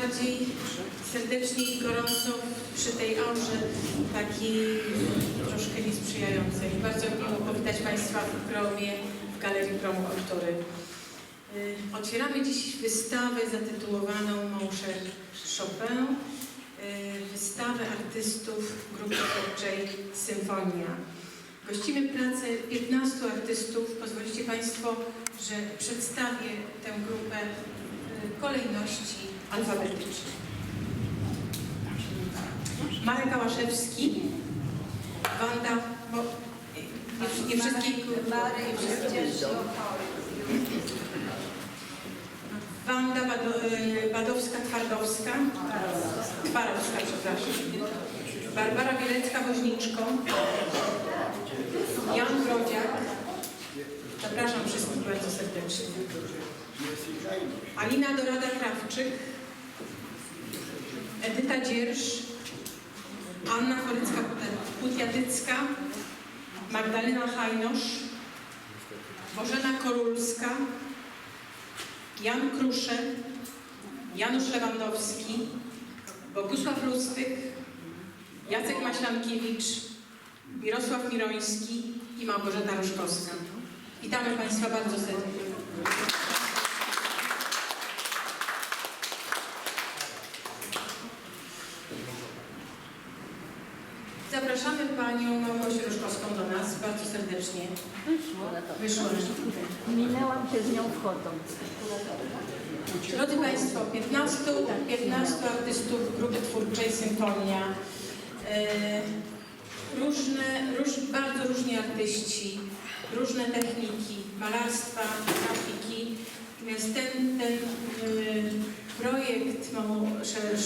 bardziej serdecznie i gorąco przy tej aurze takiej troszkę niesprzyjającej. Bardzo miło powitać Państwa w promie w Galerii Promu Kultury. Y, Otwieramy dziś wystawę zatytułowaną cher Chopin, y, wystawę artystów grupy twórczej Symfonia. Gościmy pracę 15 artystów. Pozwolicie Państwo, że przedstawię tę grupę w kolejności alfabetycznej. Marek Ałaszewski, Wanda, bo nie, nie ciężko chory. Wanda e, Badowska-Twardowska, Twarowska, przepraszam. Barbara Bielecka-Woźniczko, Jan Grodziak. Zapraszam wszystkich bardzo serdecznie. Alina Dorada-Krawczyk, Edyta Dzierż, Anna Chorycka-Putiatycka, Magdalena Hajnosz, Bożena Korulska, Jan Krusze, Janusz Lewandowski, Bogusław Lustych, Jacek Maślankiewicz, Mirosław Miroński i Małgorzata Roszkowska. Witamy Państwa bardzo serdecznie. Serdecznie. Wyszła. Minęłam się z nią wchodząc. Drodzy Państwo, 15, 15 artystów grupy twórczej Symfonia. E, różne, róż, bardzo różni artyści, różne techniki malarstwa, grafiki. Natomiast ten, ten e, projekt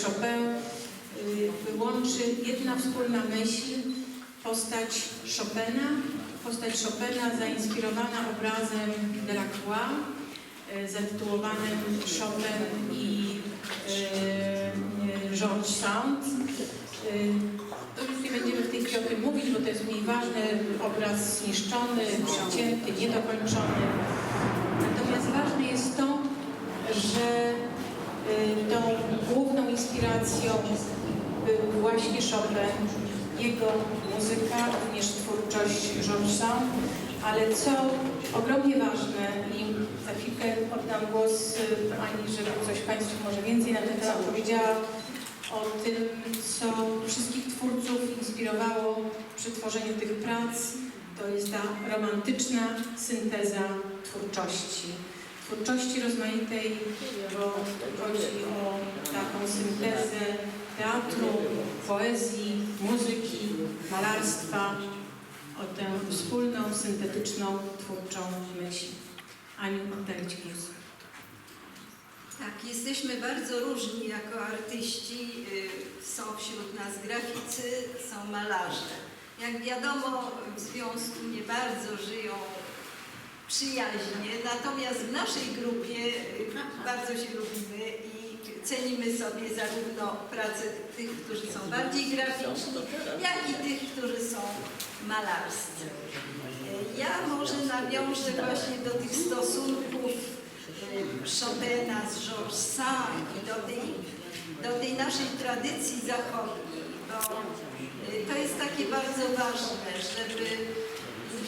Chopin e, łączy jedna wspólna myśl, postać Chopina, postać Chopina zainspirowana obrazem Delacroix, e, zatytułowanym Chopin i e, Georges Sand. E, To już nie będziemy w tej chwili o tym mówić, bo to jest mniej ważne. Obraz zniszczony, przecięty, niedokończony. Natomiast ważne jest to, że e, tą główną inspiracją był właśnie Chopin, jego muzyka, również twórczość Georgesa, ale co ogromnie ważne i za chwilkę oddam głos y, Ani, żeby coś Państwu może więcej na ten temat powiedziała o tym, co wszystkich twórców inspirowało przy tworzeniu tych prac. To jest ta romantyczna synteza twórczości. Twórczości rozmaitej, bo chodzi o taką syntezę teatru, poezji, muzyki, malarstwa, o tę wspólną, syntetyczną, twórczą myśl. Aniu, oddaję Ci głos. Tak, jesteśmy bardzo różni jako artyści. y, Są wśród nas graficy, są malarze. Jak wiadomo, w związku nie bardzo żyją przyjaźnie, natomiast w naszej grupie y, bardzo się lubimy i cenimy sobie zarówno pracę tych, którzy są bardziej graficzni, jak i tych, którzy są malarscy. Ja może nawiążę właśnie do tych stosunków Chopina z Georges Sand i do tej, do tej naszej tradycji zachodniej, bo y, to jest takie bardzo ważne, żeby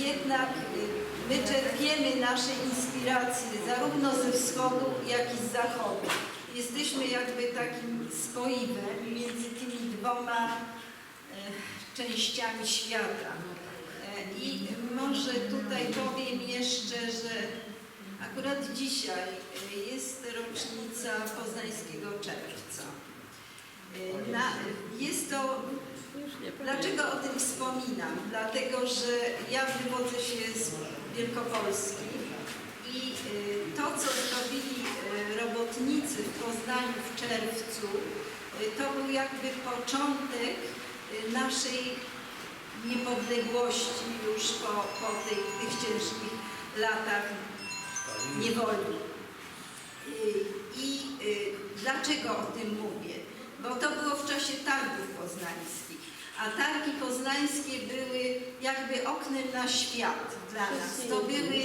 jednak y, my czerpiemy nasze inspiracje zarówno ze wschodu, jak i z zachodu. Jesteśmy jakby takim spoiwem między tymi dwoma y, częściami świata. E, I może tutaj powiem jeszcze, że akurat dzisiaj e, jest rocznica Poznańskiego Czerwca. E, Na, jest to, dlaczego o tym wspominam? Dlatego, że ja wywodzę się z Wielkopolski i e, to, co zrobili robotnicy w Poznaniu w czerwcu, e, to był jakby początek e, naszej niepodległości już po, po tych, tych ciężkich latach niewoli. Y, I y, dlaczego o tym mówię? Bo to było w czasie targów poznańskich, a targi poznańskie były jakby oknem na świat dla nas. To, były,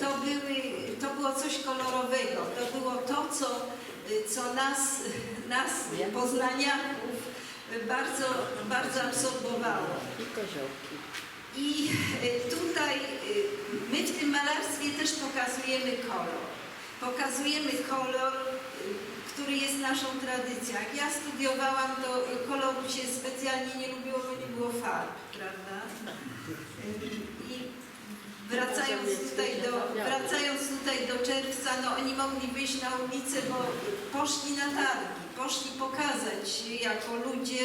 to, były, to było coś kolorowego, to było to, co co nas, nas poznaniaków, bardzo, bardzo absorbowało. I koziołki. I y, tutaj y, my w tym malarstwie też pokazujemy kolor. Pokazujemy kolor, y, który jest naszą tradycją. Jak ja studiowałam, to koloru się specjalnie nie lubiło, bo nie było farb, prawda? Y, I wracając tutaj do, wracając tutaj do czerwca, no oni mogli wyjść na ulicę, bo poszli na targi, poszli pokazać się jako ludzie,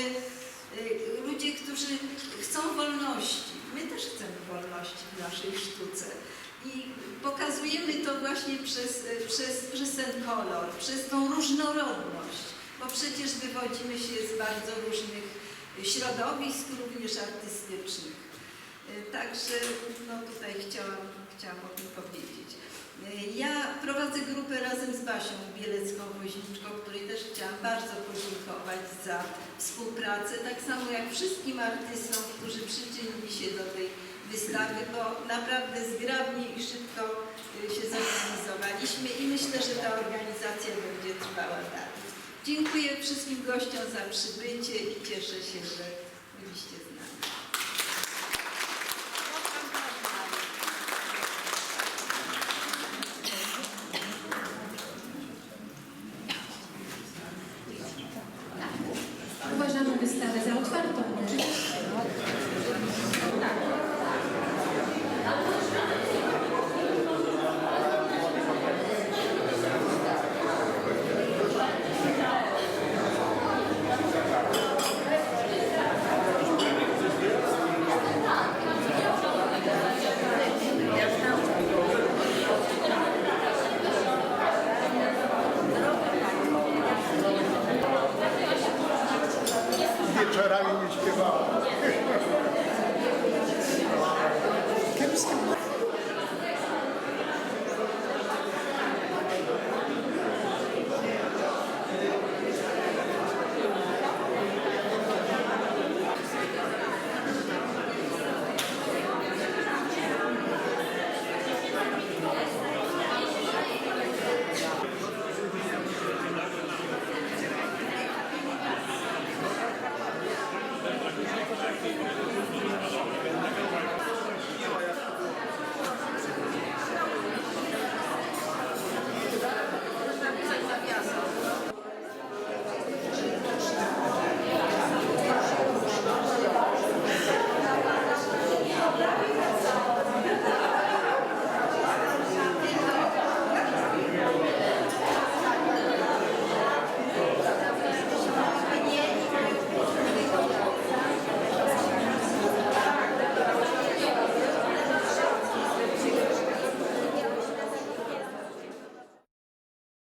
y, ludzie, którzy chcą wolności. My też chcemy wolności w naszej sztuce. I pokazujemy to właśnie przez, przez, przez ten kolor, przez tą różnorodność, bo przecież wywodzimy się z bardzo różnych środowisk, również artystycznych. Y, Także no tutaj chciałam, chciałam o tym powiedzieć. Y, Ja prowadzę grupę razem z Basią Bielecką-Woźniczką, której też chciałam bardzo podziękować za współpracę, tak samo jak wszystkim artystom, którzy przyczynili się do tej wystawy, bo naprawdę zgrabnie i szybko y, się zorganizowaliśmy i myślę, że ta organizacja będzie trwała dalej. Dziękuję wszystkim gościom za przybycie i cieszę się, że byliście z nami.